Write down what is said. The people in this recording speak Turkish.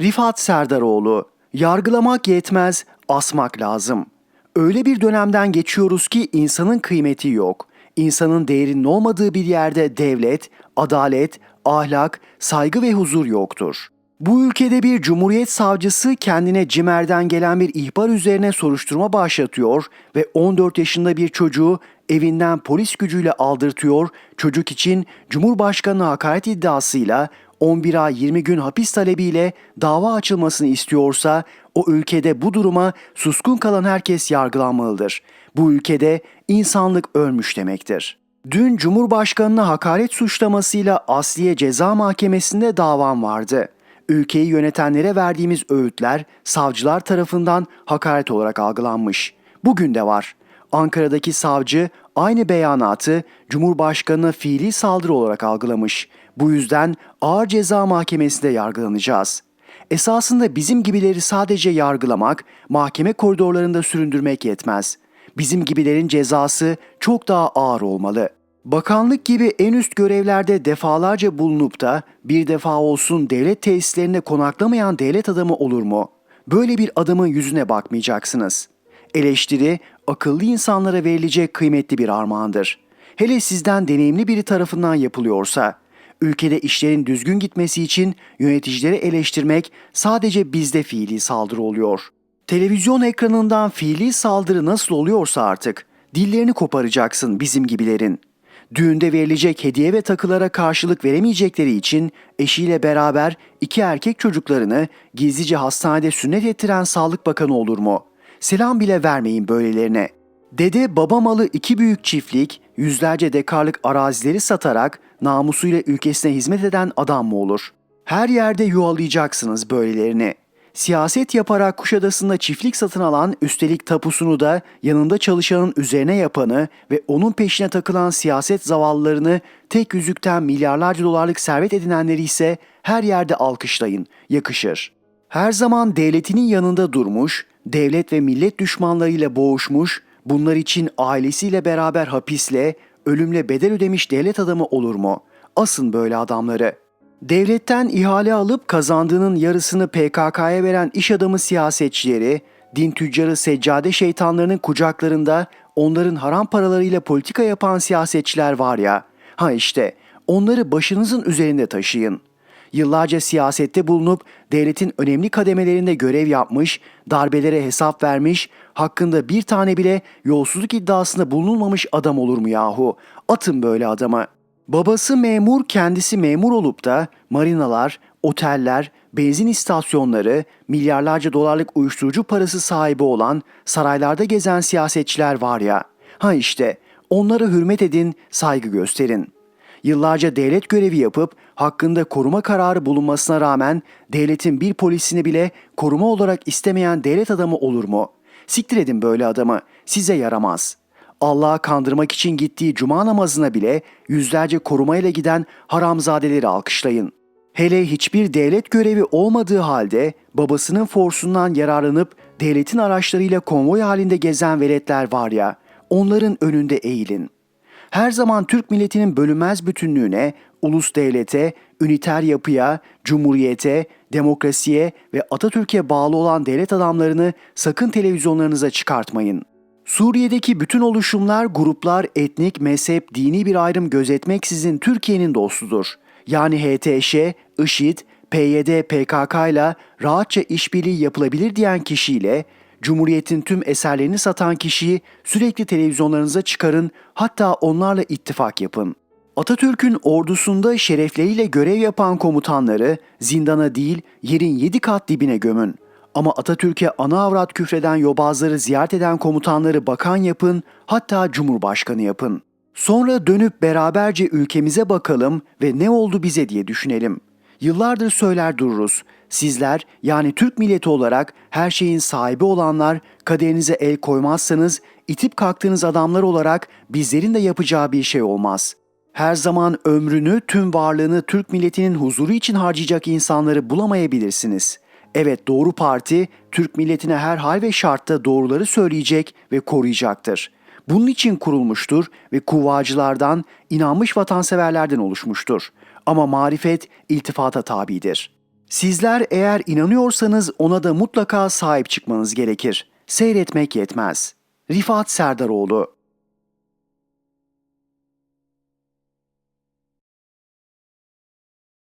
Rifat Serdaroğlu, yargılamak yetmez, asmak lazım. Öyle bir dönemden geçiyoruz ki insanın kıymeti yok. İnsanın değerinin olmadığı bir yerde devlet, adalet, ahlak, saygı ve huzur yoktur. Bu ülkede bir cumhuriyet savcısı kendine CİMER'den gelen bir ihbar üzerine soruşturma başlatıyor ve 14 yaşında bir çocuğu evinden polis gücüyle aldırtıyor, çocuk için Cumhurbaşkanı hakaret iddiasıyla 11 ay 20 gün hapis talebiyle dava açılmasını istiyorsa o ülkede bu duruma suskun kalan herkes yargılanmalıdır. Bu ülkede insanlık ölmüş demektir. Dün Cumhurbaşkanına hakaret suçlamasıyla Asliye Ceza Mahkemesi'nde davam vardı. Ülkeyi yönetenlere verdiğimiz öğütler savcılar tarafından hakaret olarak algılanmış. Bugün de var. Ankara'daki savcı aynı beyanatı Cumhurbaşkanına fiili saldırı olarak algılamış. Bu yüzden ağır ceza mahkemesinde yargılanacağız. Esasında bizim gibileri sadece yargılamak, mahkeme koridorlarında süründürmek yetmez. Bizim gibilerin cezası çok daha ağır olmalı. Bakanlık gibi en üst görevlerde defalarca bulunup da bir defa olsun devlet tesislerinde konaklamayan devlet adamı olur mu? Böyle bir adamın yüzüne bakmayacaksınız. Eleştiri akıllı insanlara verilecek kıymetli bir armağandır. Hele sizden deneyimli biri tarafından yapılıyorsa, ülkede işlerin düzgün gitmesi için yöneticileri eleştirmek sadece bizde fiili saldırı oluyor. Televizyon ekranından fiili saldırı nasıl oluyorsa artık dillerini koparacaksın bizim gibilerin. Düğünde verilecek hediye ve takılara karşılık veremeyecekleri için eşiyle beraber iki erkek çocuklarını gizlice hastanede sünnet ettiren Sağlık Bakanı olur mu? Selam bile vermeyin böylelerine. Dede baba malı iki büyük çiftlik, yüzlerce dekarlık arazileri satarak namusuyla ülkesine hizmet eden adam mı olur? Her yerde yuvalayacaksınız böylelerini. Siyaset yaparak Kuşadası'nda çiftlik satın alan, üstelik tapusunu da yanında çalışanın üzerine yapanı ve onun peşine takılan siyaset zavallılarını tek yüzükten milyarlarca dolarlık servet edinenleri ise her yerde alkışlayın, yakışır. Her zaman devletinin yanında durmuş, devlet ve millet düşmanlarıyla boğuşmuş, bunlar için ailesiyle beraber hapisle, ölümle bedel ödemiş devlet adamı olur mu? Asın böyle adamları. Devletten ihale alıp kazandığının yarısını PKK'ya veren iş adamı siyasetçileri, din tüccarı seccade şeytanlarının kucaklarında onların haram paralarıyla politika yapan siyasetçiler var ya, ha işte onları başınızın üzerinde taşıyın. Yıllarca siyasette bulunup devletin önemli kademelerinde görev yapmış, darbelere hesap vermiş, hakkında bir tane bile yolsuzluk iddiasında bulunulmamış adam olur mu yahu? Atın böyle adama. Babası memur, kendisi memur olup da marinalar, oteller, benzin istasyonları, milyarlarca dolarlık uyuşturucu parası sahibi olan saraylarda gezen siyasetçiler var ya. Ha işte onlara hürmet edin, saygı gösterin. Yıllarca devlet görevi yapıp hakkında koruma kararı bulunmasına rağmen devletin bir polisini bile koruma olarak istemeyen devlet adamı olur mu? Siktir edin böyle adamı. Size yaramaz. Allah'ı kandırmak için gittiği cuma namazına bile yüzlerce korumayla giden haramzadeleri alkışlayın. Hele hiçbir devlet görevi olmadığı halde babasının forsundan yararlanıp devletin araçlarıyla konvoy halinde gezen veletler var ya, onların önünde eğilin. Her zaman Türk milletinin bölünmez bütünlüğüne, ulus devlete, üniter yapıya, cumhuriyete, demokrasiye ve Atatürk'e bağlı olan devlet adamlarını sakın televizyonlarınıza çıkartmayın. Suriye'deki bütün oluşumlar, gruplar, etnik, mezhep, dini bir ayrım gözetmeksizin Türkiye'nin dostudur. Yani HTŞ, IŞİD, PYD, PKK ile rahatça işbirliği yapılabilir diyen kişiyle Cumhuriyet'in tüm eserlerini satan kişiyi sürekli televizyonlarınıza çıkarın, hatta onlarla ittifak yapın. Atatürk'ün ordusunda şerefleriyle görev yapan komutanları zindana değil yerin yedi kat dibine gömün. Ama Atatürk'e ana avrat küfreden yobazları ziyaret eden komutanları bakan yapın, hatta cumhurbaşkanı yapın. Sonra dönüp beraberce ülkemize bakalım ve ne oldu bize diye düşünelim. Yıllardır söyler dururuz. Sizler yani Türk milleti olarak her şeyin sahibi olanlar kaderinize el koymazsanız itip kalktığınız adamlar olarak bizlerin de yapacağı bir şey olmaz. Her zaman ömrünü, tüm varlığını Türk milletinin huzuru için harcayacak insanları bulamayabilirsiniz. Evet doğru parti Türk milletine her hal ve şartta doğruları söyleyecek ve koruyacaktır. Bunun için kurulmuştur ve kuvvacılardan, inanmış vatanseverlerden oluşmuştur. Ama marifet iltifata tabidir. Sizler eğer inanıyorsanız ona da mutlaka sahip çıkmanız gerekir. Seyretmek yetmez. Rifat Serdaroğlu